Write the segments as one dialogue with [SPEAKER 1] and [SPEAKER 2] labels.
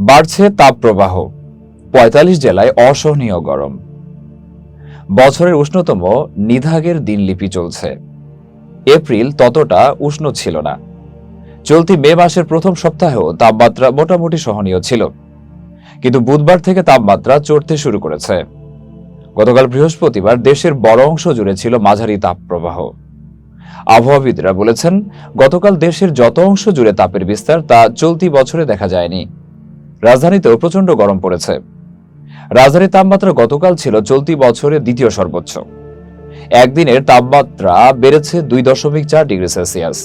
[SPEAKER 1] বাড়ছে তাপপ্রবাহ। পঁয়তাল্লিশ জেলায় অসহনীয় গরম। বছরের উষ্ণতম নিধাগের দিনলিপি চলছে। এপ্রিল ততটা উষ্ণ ছিল না। চলতি মে মাসের প্রথম সপ্তাহেও তাপমাত্রা মোটামুটি সহনীয় ছিল। কিন্তু বুধবার থেকে তাপমাত্রা চড়তে শুরু করেছে। গতকাল বৃহস্পতিবার দেশের বড় অংশ জুড়ে ছিল মাঝারি তাপপ্রবাহ। আবহাওয়াবিদরা বলেছেন, গতকাল দেশের যত অংশ জুড়ে তাপের বিস্তার তা চলতি বছরে দেখা যায়নি। রাজধানীতেও প্রচণ্ড গরম পড়েছে। রাজধানীর তাপমাত্রা গতকাল ছিল চলতি বছরের দ্বিতীয় সর্বোচ্চ। একদিনের তাপমাত্রা বেড়েছে দুই দশমিক চার ডিগ্রি সেলসিয়াস।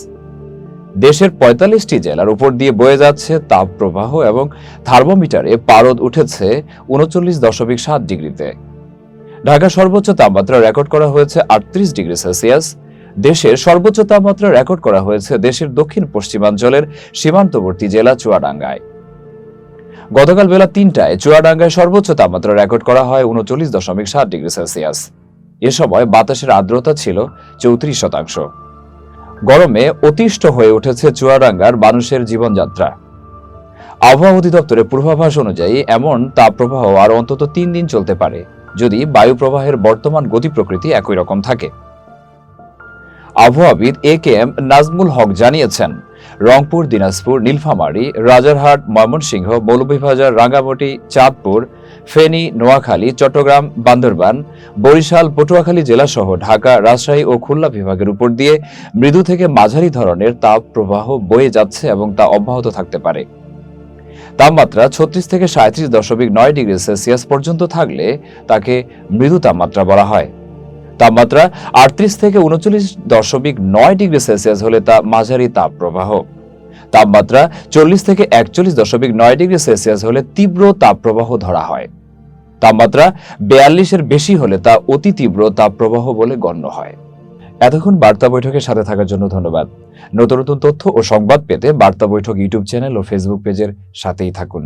[SPEAKER 1] দেশের পঁয়তাল্লিশটি জেলার উপর দিয়ে বয়ে যাচ্ছে তাপপ্রবাহ এবং থার্মোমিটারে পারদ উঠেছে উনচল্লিশ দশমিক সাত ডিগ্রিতে। ঢাকা সর্বোচ্চ তাপমাত্রা রেকর্ড করা হয়েছে আটত্রিশ ডিগ্রি সেলসিয়াস। দেশের সর্বোচ্চ তাপমাত্রা রেকর্ড করা হয়েছে দেশের দক্ষিণ পশ্চিমাঞ্চলের সীমান্তবর্তী জেলা চুয়াডাঙ্গায়। গতকাল বেলা তিনটায় চুয়াডাঙ্গায় সর্বোচ্চ তাপমাত্রা রেকর্ড করা হয় উনচল্লিশ দশমিক সাত ডিগ্রি সেলসিয়াস। এ সময় বাতাসের আর্দ্রতা ছিল চৌত্রিশ শতাংশ। গরমে অতিষ্ঠ হয়ে উঠেছে চুয়াডাঙ্গার মানুষের জীবনযাত্রা। আবহাওয়া অধিদপ্তরের পূর্বাভাস অনুযায়ী এমন তাপপ্রবাহ আর অন্তত তিন দিন চলতে পারে, যদি বায়ু প্রবাহের বর্তমান গতি প্রকৃতি একই রকম থাকে। আবহাওয়াবিদ এ কে এম নাজমুল হক জানিয়েছেন রংপুর, দিনাজপুর, নীলফামারী, রাজারহাট, ময়মনসিংহ, মৌলভীবাজার, রাঙ্গামাটি, চাঁদপুর, ফেনী, নোয়াখালী, চট্টগ্রাম, বান্দরবান, বরিশাল, পটুয়াখালী জেলাসহ ঢাকা, রাজশাহী ও খুলনা বিভাগের উপর দিয়ে মৃদু থেকে মাঝারি ধরনের তাপ প্রবাহ বয়ে যাচ্ছে এবং তা অব্যাহত থাকতে পারে। তাপমাত্রা ছত্রিশ থেকে সাঁত্রিশ দশমিক নয় ডিগ্রি সেলসিয়াস পর্যন্ত থাকলে তাকে মৃদু তাপমাত্রা বলা হয়। তাপমাত্রা আটত্রিশ থেকে উনচল্লিশ দশমিক নয় ডিগ্রি সেলসিয়াস হলে তা মাঝারি তাপপ্রবাহ। তাপমাত্রা চল্লিশ থেকে একচল্লিশ দশমিক নয় ডিগ্রি সেলসিয়াস হলে তীব্র তাপপ্রবাহ ধরা হয়। তাপমাত্রা বেয়াল্লিশের বেশি হলে তা অতি তীব্র তাপপ্রবাহ বলে গণ্য হয়। এতক্ষণ বার্তা বৈঠকের সাথে থাকার জন্য ধন্যবাদ। নতুন নতুন তথ্য ও সংবাদ পেতে বার্তা বৈঠক ইউটিউব চ্যানেল ও ফেসবুক পেজের সাথেই থাকুন।